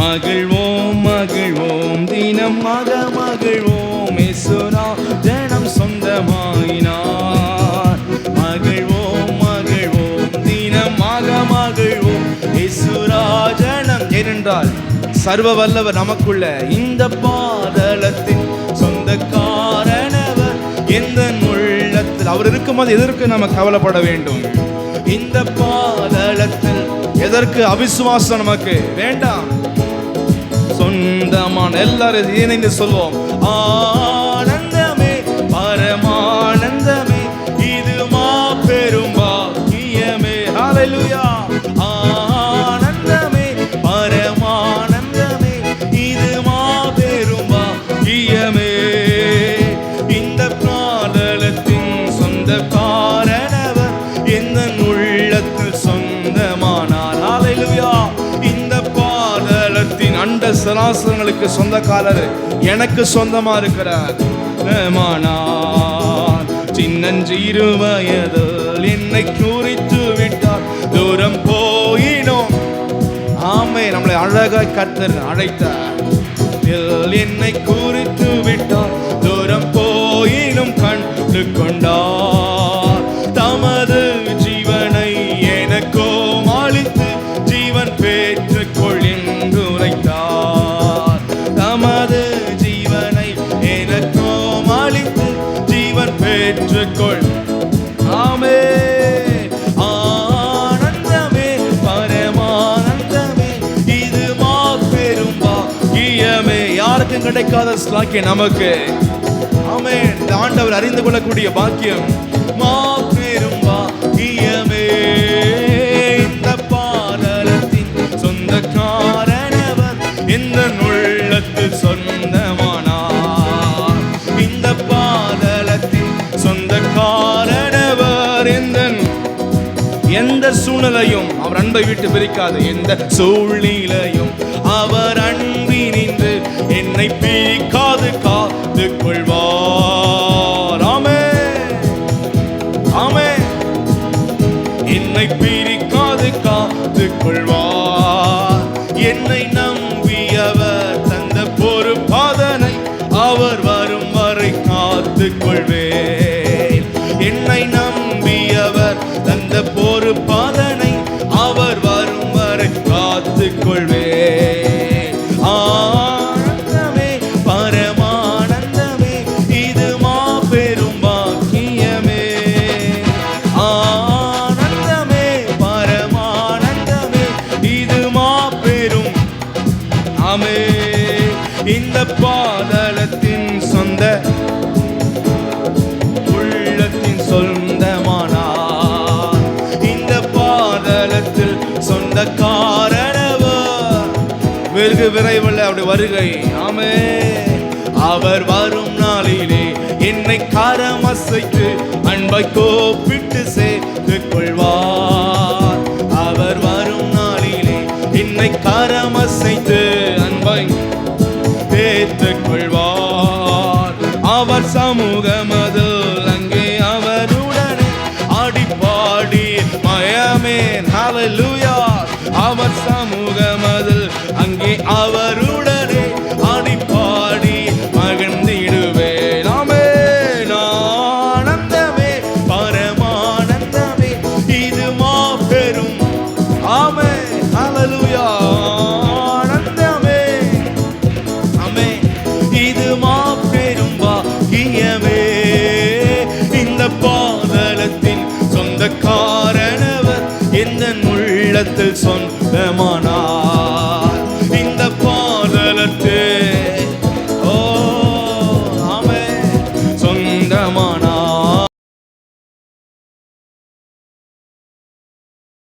மகிழ்வோம் மகிழ்வோம். தினம் மக மகிழ்வோம். இசுரா ஜனம் சொந்தமாயினார். மகிழ்வோம் மகிழ்வோம். தினம் மக மகிழ்வோம். இசுரா ஜனம் ஏனென்றால் சர்வ வல்லவர் நமக்குள்ள இந்த பாதலத்தின் சொந்தக்காரனவர். எந்த உள்ளத்தில் அவர் இருக்கும்போது எதற்கு நம்ம கவலைப்பட வேண்டும்? இந்த பாதலத்தில் எதற்கு அவிசுவாசம் நமக்கு? வேண்டாம். சொந்தமான எல்லாரும் இணைந்து சொல்வோம். ஆ சராசரங்களுக்கு சொந்தக்காரர். எனக்கு சொந்தமா இருக்கிறார். மானார் சின்னஞ்சிறு வயதில் என்னை குறித்து விட்டார். தூரம் போயினோம் ஆமை நம்மளை அழகாய் கத்தர் அழைத்தார். என்னை குறித்து விட்டார். தூரம் போயினும் கண்டு கொண்டார் கிடைக்காத ஸ்லாக்கிய நமக்கு. ஆமே இந்த ஆண்டவர் அறிந்து கொள்ளக்கூடிய பாக்கியம். மாபெரும் பாக்கியமே. இந்த பாதலத்தின் சொந்தக்காரனவர் இந்த நுள்ளத்து சொந்தமானார். இந்த பாதலத்தின் சொந்தக்காரனவர் எந்த எந்த சூழ்நிலையும் அவர் அன்பை விட்டு பிரிக்காது எந்த சூழ்நிலையும் அவர் அன்பு என்னை பிரிக்காது காத்து கொள்வார். ஆமே ஆமே என்னை பிரிக்காது காத்து கொள்வார். என்னை நம்பியவர் தந்த பொறுப்பாதனை அவர் வரும் வரை காத்து கொள்வேன். வெகு விரைவில் அப்படி வருகை. ஆமே அவர் வரும் நாளிலே என்னை காரம் அசைத்து அன்பை கோப்பிட்டு சேர்த்து கொள்வார் அவர் வரும் நாளிலே என்னை காரம் அசைத்து அன்பை சேர்த்து கொள்வார் அவர் சமூகமதில் அங்கே அவருடனே ஆடி பாடி மயமே. அவர் சமூக அவருடனே ஆடி பாடி மகிழ்ந்திடுவேன். ஆமென் ஆனந்தமே பரமானந்தமே இது மாபெரும் ஆமென் ஹalleluya ஆனந்தமே. ஆமே இது மாபெரும் பாக்கியமே. இந்த பாதலத்தின் எந்த உள்ளத்தில் சொந்தமா